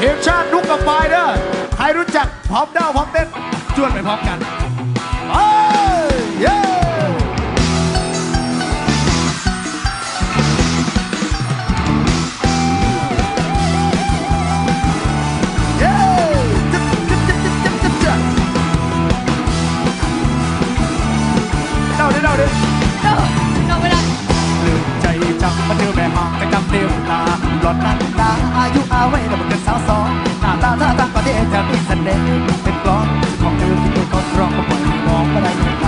ทีมชาตินุกกับไฟเด้อใครรู้จักพร้อมเด้าพร้อมเต้นชวนไปพร้อมกันเอ้ยเย้เย้จิ๊บจิ๊บจิ๊บจิ๊บจิ๊บจิ๊บจิ๊บเดาดิเดาดิเจ้าเจ้าไม่ได้ ลืมใจจังมาเจอแม่ห่างกันจำเดียวตาห ลอนนั้นตาอายุอาไว้แล้วมันกันสาวสองหน้าตาท่าทางประเทศจะมีเสน่ห์เป็นกลอนของเธอที่ตัวเขาร้องก็ปล่อยให้น้องมาได้ยังไง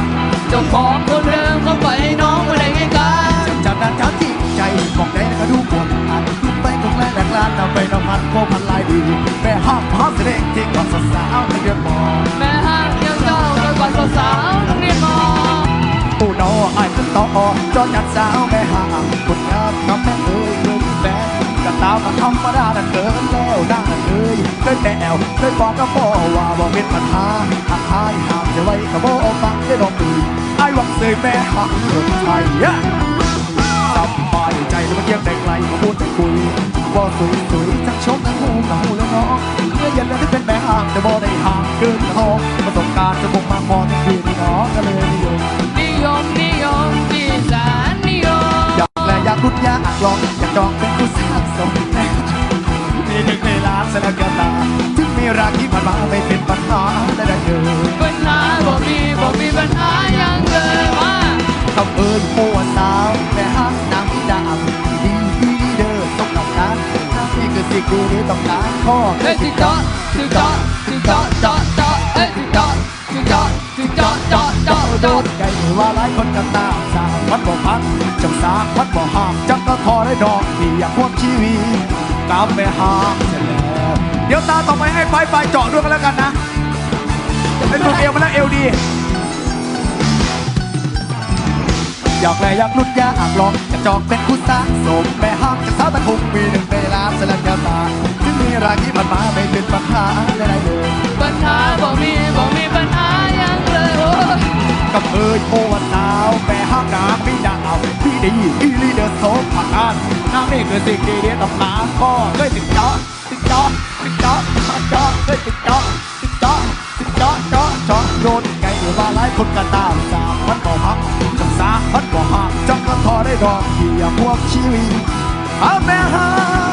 เจ้าของคนเดิมเขาไปให้น้องมาได้ไงกันจากนั้นจากที่ใจมองได้แล้วก็ดูปวดอ่านดูไปคงแรงแหลกลานนำไปน้ำมันโคพันลายดีแม่ห้ามพร้อมแสดงจริงก่อนสาวๆในเดือนมอแม่ห้างยังเจ้ากิดกว่าสาวๆนักเรียนมอผู้น้อไอ้ขึ้นต่อจอดจัดสาวามมาธรรมดานั่นเกินแล้วนั่งนั่นเอ้ยเคยแนวเคยบอกกับพ่อว่าบ่เป็นปัญหาหากหายห้ามจะไว้กับบ่ฟังได้ดอกดีไอ้หวังเสยแม่ห้ามรถไทยสบายใจแล้วมันเยี่ยมได้ไกลมาพูดได้คุยว่าสวยสวยๆทั้งชมทั้งหูกับหูแล้วเนาะเมื่อเย็นแล้วที่เป็นแม่ห่างแต่บ่ได้ห่างเกินหอประสบการณ์จะคงมาพอทั้งคืนนี่เนาะก็เลย สนกตาถึงมีรักที่ผ่านมาไม่เป็นปัญหาได้ได้เลยปัญหาบ่มีบ่มีปัญหายังเลยมาคำเอิญปัวสาวแม่ฮักนางดาบดีดีเด้อต้องต้องการนี่คือสิ่งดีที่ต้องการข้อเฮ้ยสิเจาะสิเจาะสิเจาะเจาะเจาะเฮ้ยสิเจาะสิเจาะสิเจาะเจาะเจาะโดเจาะนไก่ว่าหลายคนกันตามสาววัดบ่พักจังสาวัดบ่ห้ามจังก็ทอได้ดอกที่อยากพวกชีวีตามไปหามเสร็จแล้ว เดี๋ยวตาต่อไปให้ไฟไฟเจาะด้วยกันแล้วกันนะเป็นตัวเอวมาแล้วเอวดี อยากแลอยากลุ้นอยากลองอยากจองเป็นคู่สาสมแม่ห้ามจากสาวตะคุงมีหนึ่งเวลาสลับแก้วตาถึงมีรักที่ผ่านมาไม่เป็นปัญหาใดๆเลยปัญหาบ่มีบ่มีปัญหายังเลยโอ้กับเอยโอวสาวแม่ห้างนางไม่ดาวพี่ดีอีลีเดอร์โซผักอันนางนี่คือสิ่งดีเดียตำนานก็เคยติดจาะติดเจาะ คนก็ตามสามพันบ่พักจังสามพันบ่หักจังก็ทอได้ดอกเหี่ยพวกชีวิตเอาแม่ห้า